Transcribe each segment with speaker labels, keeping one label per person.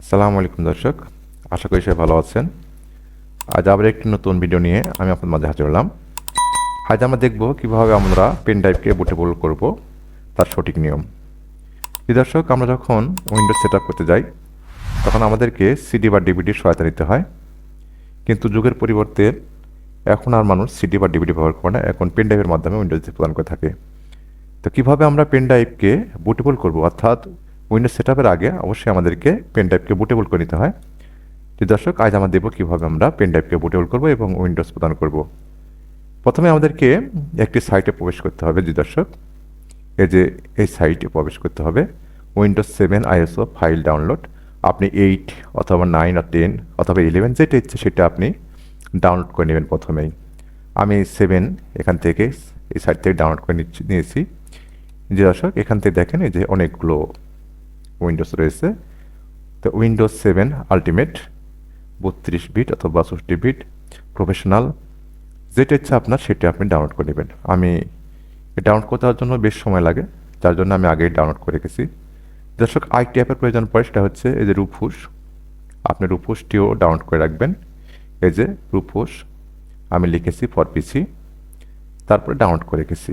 Speaker 1: আসসালামু আলাইকুম দর্শক, আশা করি সবাই ভালো আছেন। আজ আবার একটি নতুন ভিডিও নিয়ে আমি আপনার মাঝে হাজির হলাম। আজ আমরা দেখব কীভাবে আমরা পেন ড্রাইভকে বুটেবল করব, তার সঠিক নিয়ম। দর্শক, আমরা যখন উইন্ডোজ সেট করতে যাই, তখন আমাদেরকে সিডি বা ডিভিডির সহায়তা নিতে হয়। কিন্তু যুগের পরিবর্তে এখন আর মানুষ সিডি বা ডিভিডি ব্যবহার করে না, এখন পেন ড্রাইভের মাধ্যমে উইন্ডোজ প্রদান করে থাকে। তো কীভাবে আমরা পেন ড্রাইভকে বুটেবল করব, অর্থাৎ উইন্ডোজ সেট আগে অবশ্যই আমাদেরকে পেন ড্রাইভকে বুটেবল করে নিতে হয়। যে দর্শক, আজ আমরা দেবো কীভাবে আমরা পেন ড্রাইভকে বুটেবল করব এবং উইন্ডোজ প্রদান করব। প্রথমে আমাদেরকে একটি সাইটে প্রবেশ করতে হবে, যে দর্শক, এই যে এই সাইটে প্রবেশ করতে হবে। Windows seven ISO file download আপনি এইট অথবা নাইন আর টেন অথবা ইলেভেন যেটা ইচ্ছে সেটা আপনি ডাউনলোড করে নেবেন প্রথমেই। আমি সেভেন এখান থেকে এই সাইট থেকে ডাউনলোড করে নিচ্ছি, নিয়েছি। যে দর্শক, এখান থেকে দেখেন এই যে অনেকগুলো উইন্ডোজ রয়েছে। তো উইন্ডোজ সেভেন আলটিমেট বত্রিশ বিট অথবা বাষট্টি বিট প্রফেশনাল যেটা ইচ্ছা আপনার সেটা আপনি ডাউনলোড করে নেবেন। আমি ডাউনলোড হওয়ার জন্য বেশ সময় লাগে, যার জন্য আমি আগেই ডাউনলোড করে রেখেছি। দর্শক আইটি অ্যাপের প্রয়োজন পড়ে, সেটা হচ্ছে এই যে রুফুস আপনি রুফুসটিও ডাউনলোড করে রাখবেন। এই যে রুফুস আমি লিখেছি ফর পিসি তারপরে ডাউনলোড করে রেখেছি।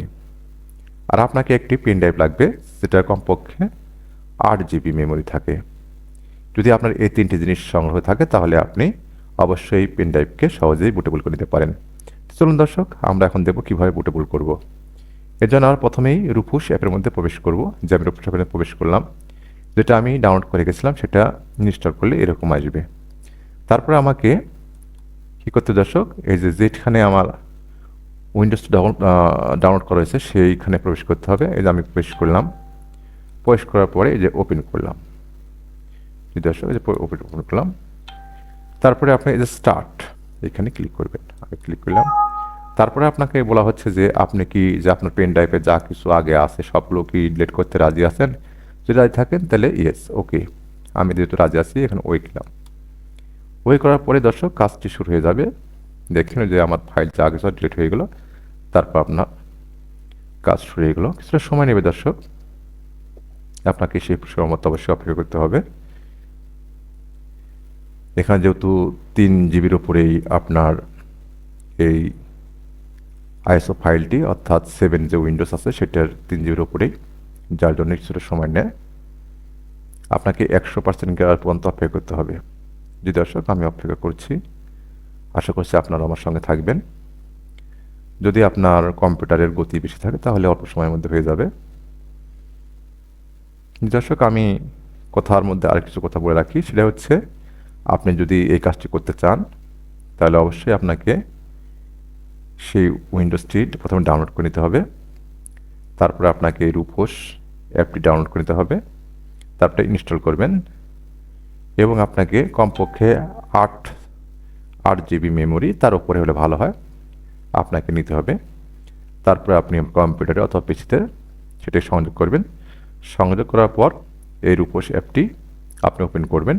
Speaker 1: আর আপনাকে একটি পেন ড্রাইভ লাগবে, যেটা কমপক্ষে আট জিবি মেমোরি থাকে। যদি আপনার এই তিনটি জিনিস সংগ্রহ থাকে, তাহলে আপনি অবশ্যই পেন ড্রাইভকে সহজেই বুটেবল করে নিতে পারেন। চলুন দর্শক, আমরা এখন দেবো কীভাবে বুটেবল করব। এর জন্য আমরা প্রথমেই রুফুস অ্যাপের মধ্যে প্রবেশ করব, যে আমি রুফুস অ্যাপে প্রবেশ করলাম। যেটা আমি ডাউনলোড করে গেছিলাম, সেটা ইনস্টল করলে এরকম আসবে। তারপরে আমাকে কী করতে দর্শক, এই যে যেখানে আমার উইন্ডোজ ডাউনলোড ডাউনলোড করা হয়েছে, সেইখানে প্রবেশ করতে হবে। এই যে আমি প্রবেশ করলাম। প্রবেশ করার পরে এই যে ওপেন করলাম। যে দর্শক এই যে ওপেন ওপেন করলাম। তারপরে আপনি এই যে স্টার্ট এখানে ক্লিক করবেন। আমি ক্লিক করলাম। তারপরে আপনাকে বলা হচ্ছে যে আপনি কি, যে আপনার পেন ড্রাইভে যা কিছু আগে আছে, সবগুলো কি ডিলিট করতে রাজি আছেন? যদি রাজি থাকেন তাহলে ইয়েস ওকে আমি যেহেতু রাজি আছি, এখানে ওই দিলাম ওই করার পরে দর্শক, কাজটি শুরু হয়ে যাবে। দেখেন যে আমার ফাইল যা কিছু ডিলিট হয়ে গেলো। তারপর আপনার কাজ শুরু হয়ে গেলো। কিছুটা সময় নেবে দর্শক। আপনাকে সেই সময় মতো অবশ্যই অপেক্ষা করতে হবে। এখানে যেহেতু তিন জিবির উপরেই আপনার এই আইএসও ফাইলটি, অর্থাৎ সেভেন যে উইন্ডোজ আছে, সেটার তিন জিবির উপরেই, যার জন্য কিছুটা সময় নেয়। আপনাকে একশো পার্সেন্ট গেয়ার পর্যন্ত অপেক্ষা করতে হবে। জি দর্শক, আমি অপেক্ষা করছি। আশা করছি আপনারা আমার সঙ্গে থাকবেন। যদি আপনার কম্পিউটারের গতি বেশি থাকে, তাহলে অল্প সময়ের মধ্যে হয়ে যাবে। দর্শক, আমি কথার মধ্যে আর কিছু কথা বলে রাখি। সেটা হচ্ছে, আপনি যদি এই কাজটি করতে চান, তাহলে অবশ্যই আপনাকে সেই উইন্ডোজটি প্রথমে ডাউনলোড করে নিতে হবে। তারপরে আপনাকে রূপোস অ্যাপটি ডাউনলোড করে নিতে হবে। তারপরে ইনস্টল করবেন এবং আপনাকে কমপক্ষে আট আট জিবি মেমোরি তার উপরে হলে ভালো হয়, আপনাকে নিতে হবে। তারপরে আপনি কম্পিউটারে অথবা পিসিতে সেটাই সংযোগ করবেন। সংযোগ করার পর এই রূপোস অ্যাপটি আপনি ওপেন করবেন।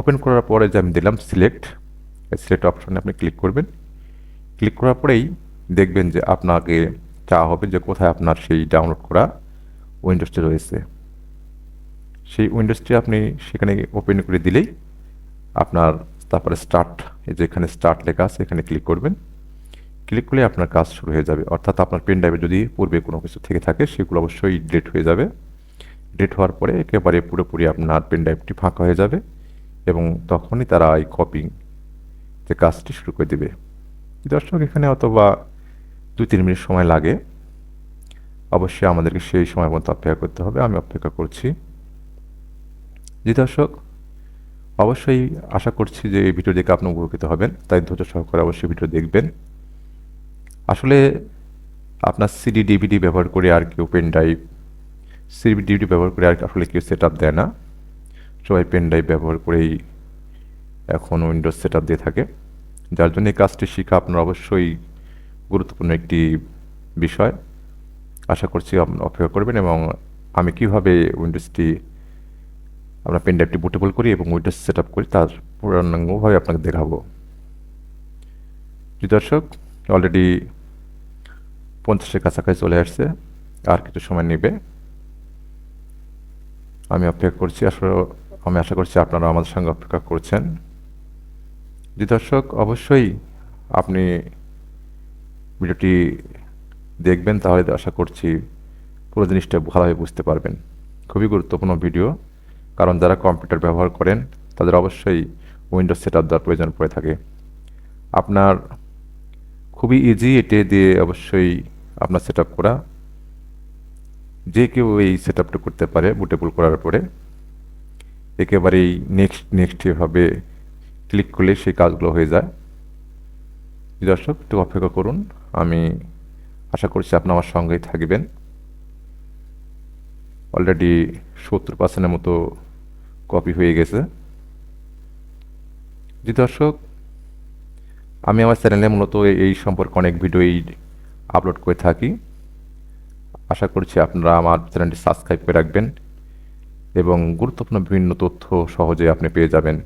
Speaker 1: ওপেন করার পরে যে আমি দিলাম সিলেক্ট সিলেক্ট অপশনে আপনি ক্লিক করবেন। ক্লিক করার পরেই দেখবেন যে আপনাকে চাওয়া হবে যে কোথায় আপনার সেই ডাউনলোড করা উইন্ডোজটি রয়েছে। সেই উইন্ডোজটি আপনি সেখানে ওপেন করে দিলেই আপনার তারপরে স্টার্ট এই যে এখানে স্টার্ট লেখা আছে, এখানে ক্লিক করবেন। ক্লিক করলে আপনার কাজ শুরু হয়ে যাবে। অর্থাৎ আপনার পেন ড্রাইভে যদি পূর্বে কোনো কিছু থেকে থাকে, সেগুলো অবশ্যই ডিলিট হয়ে যাবে। ডিলিট হওয়ার পরে একেবারে পুরোপুরি আপনার পেন ড্রাইভটি ফাঁকা হয়ে যাবে এবং তখনই তারা এই কপিং যে কাজটি শুরু করে দেবে। দর্শক, এখানে অথবা দু তিন মিনিট সময় লাগে। অবশ্যই আমাদেরকে সেই সময় মতো অপেক্ষা করতে হবে। আমি অপেক্ষা করছি। জি দর্শক, অবশ্যই আশা করছি যে এই ভিডিও দেখে আপনি উপকৃত হবেন। তাই ধৈর্য সহকারে অবশ্যই ভিডিও দেখবেন। আসলে আপনার সিডি ডিভিডি ব্যবহার করে আর কেউ পেন ড্রাইভ সিডি ডিভিডি ব্যবহার করে আর আসলে কেউ সেট আপ দেয় না। সবাই পেন ড্রাইভ ব্যবহার করেই এখন উইন্ডোজ সেট দিয়ে থাকে। যার জন্য এই কাজটি শেখা আপনার অবশ্যই গুরুত্বপূর্ণ একটি বিষয়। আশা করছি আপনি অপেক্ষা করবেন এবং আমি কীভাবে উইন্ডোজটি আমরা পেন ড্রাইভটি বুটেবল করি এবং উইন্ডোজ সেট আপ করি তার পূর্ণাঙ্গভাবে আপনাকে দেখাবো। দর্শক অলরেডি পঞ্চাশের কাছাকাছি চলে আসছে। আর কিছু সময় নেবে। আমি অপেক্ষা করছি। আসলে আমি আশা করছি আপনারা আমাদের সঙ্গে অপেক্ষা করছেন। জি দর্শক, অবশ্যই আপনি ভিডিওটি দেখবেন, তাহলে আশা করছি পুরো জিনিসটা ভালোভাবে বুঝতে পারবেন। খুবই গুরুত্বপূর্ণ ভিডিও। কারণ যারা কম্পিউটার ব্যবহার করেন, তাদের অবশ্যই উইন্ডোজ সেট আপ দেওয়ার প্রয়োজন পড়ে থাকে। আপনার খুবই ইজি এটি দিয়ে অবশ্যই আপনার সেট আপ করা। যে কেউ এই সেট আপটা করতে পারে বুটেবল করার পরে, একেবারেই নেক্সট নেক্সট এভাবে ক্লিক করলে সেই কাজগুলো হয়ে যায়। দর্শক, একটু অপেক্ষা করুন, আমি আশা করছি আপনি আমার সঙ্গেই থাকবেন। অলরেডি সত্তর পার্সেন্টের মতো কপি হয়ে গেছে। জি দর্শক, আমি আমার চ্যানেলে মূলত এই সম্পর্কে অনেক ভিডিওই আপলোড করে থাকি। আশা করছি আপনারা আমার চ্যানেলটি সাবস্ক্রাইব করে রাখবেন এবং গুরুত্বপূর্ণ বিভিন্ন তথ্য সহজে আপনি পেয়ে যাবেন।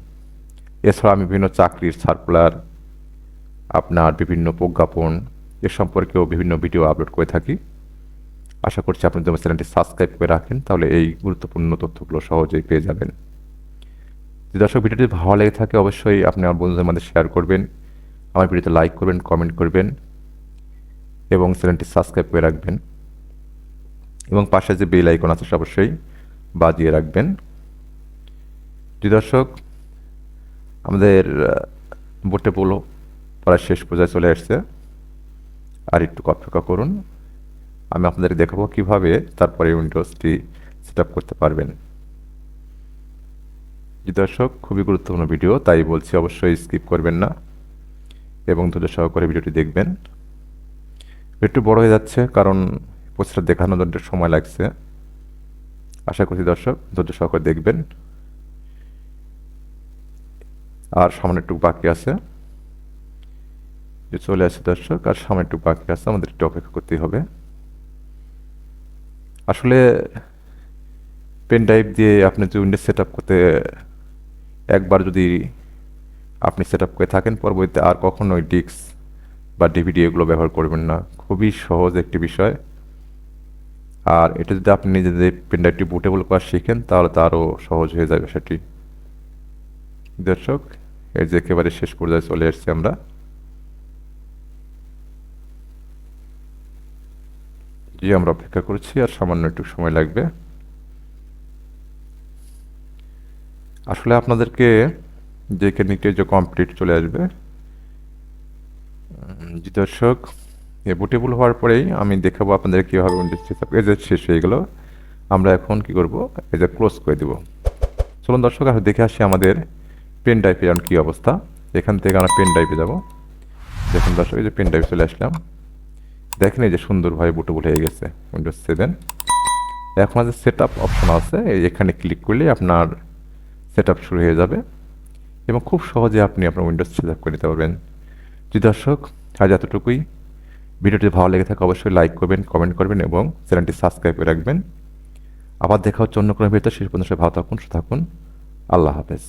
Speaker 1: এছাড়া আমি বিভিন্ন চাকরির সার্কুলার আপনার বিভিন্ন প্রজ্ঞাপন এ সম্পর্কেও বিভিন্ন ভিডিও আপলোড করে থাকি। আশা করছি আপনি যদি চ্যানেলটি সাবস্ক্রাইব করে রাখেন, তাহলে এই গুরুত্বপূর্ণ তথ্যগুলো সহজেই পেয়ে যাবেন। যদি দর্শক ভিডিওটি ভালো লেগে থাকে, অবশ্যই আপনি আমার বন্ধুদের মধ্যে শেয়ার করবেন, আমার ভিডিওতে লাইক করবেন কমেন্ট করবেন এবং চ্যানেলটি সাবস্ক্রাইব করে রাখবেন। এবং পাশে যে বেল আইকন আছে অবশ্যই বাজিয়ে রাখবেন। জি দর্শক, আমাদের বোটে পোলো প্রায় শেষ পর্যায়ে চলে আসছে। আর একটু অপেক্ষা করুন। আমি আপনাদের দেখাবো কীভাবে তারপরে উইন্ডোজটি সেট করতে পারবেন। দর্শক, খুবই গুরুত্বপূর্ণ ভিডিও, তাই বলছি অবশ্যই স্কিপ করবেন না এবং ধৈর্য সহকারে ভিডিওটি দেখবেন। একটু বড় হয়ে যাচ্ছে, কারণ পোস্টার দেখানোর জন্য সময় লাগছে। আশা করছি দর্শক ধৈর্য সহকারে দেখবেন। আর সামনে একটু বাকি আছে। যে চলে আসে দর্শক, আর সামনে একটু বাকি আছে, আমাদের একটু অপেক্ষা করতেই হবে। আসলে পেন ড্রাইভ দিয়ে আপনি যদি উইন্ডোজ সেট করতে একবার যদি আপনি সেট আপ করে থাকেন, পরবর্তীতে আর কখনোই ডিস্ক বা ডিভিডি এগুলো ব্যবহার করবেন না। খুবই সহজ একটি বিষয়। আর এটা যদি আপনি নিজেদের পেন বুটেবল করা শিখেন, তাহলে তো আরও সহজ হয়ে যাবে সেটি। দর্শক, এর যে একেবারে শেষ পর্যায়ে চলে এসছি আমরা। জি, আমরা অপেক্ষা করছি, আর সামান্য একটু সময় লাগবে। আসলে আপনাদেরকে যে নিতে যে কমপ্লিট চলে আসবে জি দর্শক এ বুটেবল হওয়ার পরেই আমি দেখাবো আপনাদের কীভাবে উইন্ডোজ এই যে শেষ হয়ে গেল। আমরা এখন কি করব? এই যে ক্লোজ করে দেব। চলুন দর্শক, আর দেখে আসি আমাদের পেন ড্রাইভে এখন কী অবস্থা। এখান থেকে আমরা পেন ড্রাইভে যাব। দেখুন দর্শক, এই যে পেন ড্রাইভে চলে আসলাম। দেখেন এই যে সুন্দরভাবে বুটেবল হয়ে গেছে উইন্ডোজ সেভেন এখন যে সেট আপ অপশন আছে এখানে ক্লিক করলে আপনার সেট শুরু হয়ে যাবে। এবং খুব সহজে আপনি আপনার উইন্ডোজ সেট আপ করে নিতে পারবেন। জি দর্শক, আজ এতটুকুই। ভিডিওটি ভালো লেগে থাকে অবশ্যই লাইক করবেন কমেন্ট করবেন এবং চ্যানেলটি সাবস্ক্রাইব করে রাখবেন। আবার দেখা হচ্ছে অন্য কোনো ভিডিওতে শেষ পর্যন্ত ভালো থাকুন থাকুন। আল্লাহ হাফেজ।